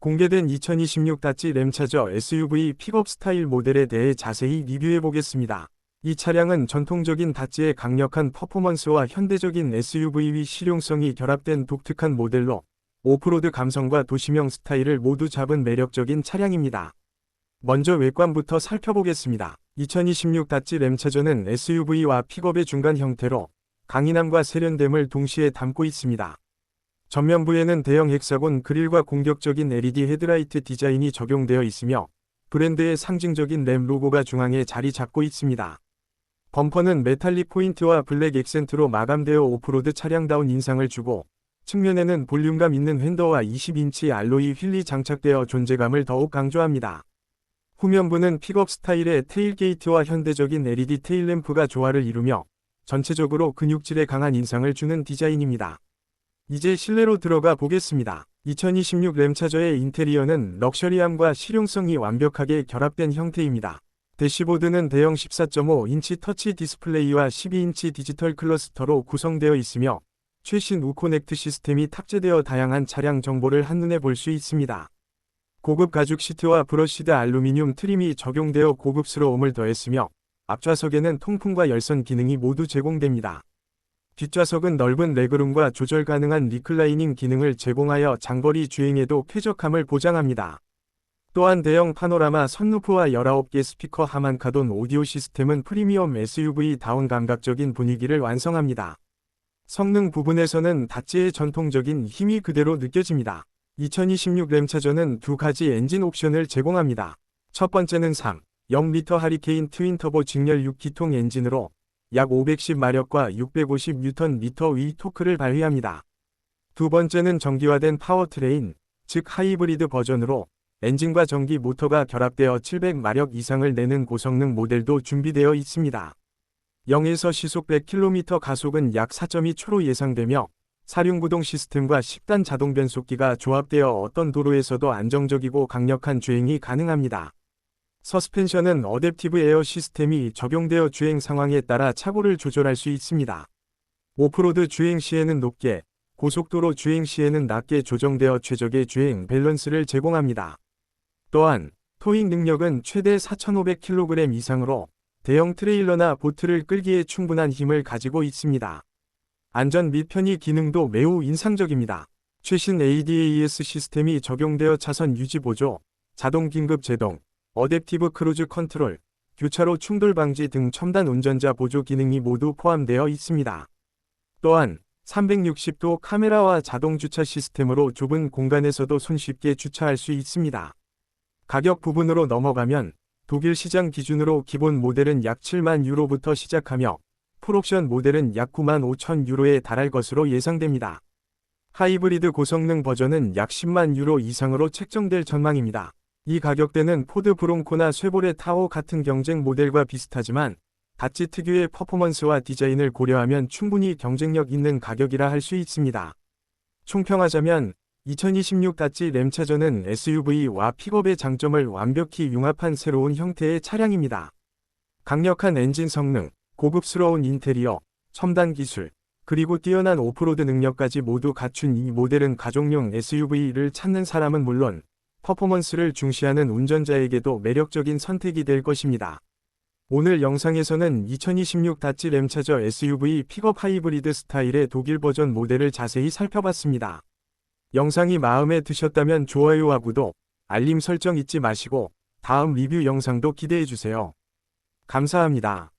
공개된 2026 다찌 램차저 SUV 픽업 스타일 모델에 대해 자세히 리뷰해 보겠습니다. 이 차량은 전통적인 다찌의 강력한 퍼포먼스와 현대적인 SUV 실용성이 결합된 독특한 모델로 오프로드 감성과 도시명 스타일을 모두 잡은 매력적인 차량입니다. 먼저 외관부터 살펴보겠습니다. 2026 다찌 램차저는 SUV와 픽업의 중간 형태로 강인함과 세련됨을 동시에 담고 있습니다. 전면부에는 대형 헥사곤 그릴과 공격적인 LED 헤드라이트 디자인이 적용되어 있으며 브랜드의 상징적인 램 로고가 중앙에 자리 잡고 있습니다. 범퍼는 메탈릭 포인트와 블랙 액센트로 마감되어 오프로드 차량다운 인상을 주고 측면에는 볼륨감 있는 휀더와 20인치 알로이 휠이 장착되어 존재감을 더욱 강조합니다. 후면부는 픽업 스타일의 테일게이트와 현대적인 LED 테일램프가 조화를 이루며 전체적으로 근육질에 강한 인상을 주는 디자인입니다. 이제 실내로 들어가 보겠습니다. 2026 램차저의 인테리어는 럭셔리함과 실용성이 완벽하게 결합된 형태입니다. 대시보드는 대형 14.5인치 터치 디스플레이와 12인치 디지털 클러스터로 구성되어 있으며 최신 우코넥트 시스템이 탑재되어 다양한 차량 정보를 한눈에 볼 수 있습니다. 고급 가죽 시트와 브러시드 알루미늄 트림이 적용되어 고급스러움을 더했으며 앞좌석에는 통풍과 열선 기능이 모두 제공됩니다. 뒷좌석은 넓은 레그룸과 조절 가능한 리클라이닝 기능을 제공하여 장거리 주행에도 쾌적함을 보장합니다. 또한 대형 파노라마 선루프와 19개 스피커 하만카돈 오디오 시스템은 프리미엄 SUV다운 감각적인 분위기를 완성합니다. 성능 부분에서는 다찌의 전통적인 힘이 그대로 느껴집니다. 2026 램차저는 두 가지 엔진 옵션을 제공합니다. 첫 번째는 3, 0리터 하리케인 트윈터보 직렬 6기통 엔진으로 약 510마력과 650Nm 위 토크를 발휘합니다. 두 번째는 전기화된 파워트레인, 즉 하이브리드 버전으로 엔진과 전기 모터가 결합되어 700마력 이상을 내는 고성능 모델도 준비되어 있습니다. 0에서 시속 100km 가속은 약 4.2초로 예상되며 사륜구동 시스템과 10단 자동 변속기가 조합되어 어떤 도로에서도 안정적이고 강력한 주행이 가능합니다. 서스펜션은 어댑티브 에어 시스템이 적용되어 주행 상황에 따라 차고를 조절할 수 있습니다. 오프로드 주행 시에는 높게, 고속도로 주행 시에는 낮게 조정되어 최적의 주행 밸런스를 제공합니다. 또한 토익 능력은 최대 4,500kg 이상으로 대형 트레일러나 보트를 끌기에 충분한 힘을 가지고 있습니다. 안전 및 편의 기능도 매우 인상적입니다. 최신 ADAS 시스템이 적용되어 차선 유지 보조, 자동 긴급 제동, 어댑티브 크루즈 컨트롤, 교차로 충돌 방지 등 첨단 운전자 보조 기능이 모두 포함되어 있습니다. 또한 360도 카메라와 자동 주차 시스템으로 좁은 공간에서도 손쉽게 주차할 수 있습니다. 가격 부분으로 넘어가면 독일 시장 기준으로 기본 모델은 약 7만 유로부터 시작하며 풀옵션 모델은 약 9만 5천 유로에 달할 것으로 예상됩니다. 하이브리드 고성능 버전은 약 10만 유로 이상으로 책정될 전망입니다. 이 가격대는 포드 브롱코나 쉐보레 타오 같은 경쟁 모델과 비슷하지만 다치 특유의 퍼포먼스와 디자인을 고려하면 충분히 경쟁력 있는 가격이라 할 수 있습니다. 총평하자면 2026 다치 램차저는 SUV와 픽업의 장점을 완벽히 융합한 새로운 형태의 차량입니다. 강력한 엔진 성능, 고급스러운 인테리어, 첨단 기술, 그리고 뛰어난 오프로드 능력까지 모두 갖춘 이 모델은 가족용 SUV를 찾는 사람은 물론 퍼포먼스를 중시하는 운전자에게도 매력적인 선택이 될 것입니다. 오늘 영상에서는 2026 다찌 램차저 SUV 픽업 하이브리드 스타일의 독일 버전 모델을 자세히 살펴봤습니다. 영상이 마음에 드셨다면 좋아요와 구독, 알림 설정 잊지 마시고 다음 리뷰 영상도 기대해주세요. 감사합니다.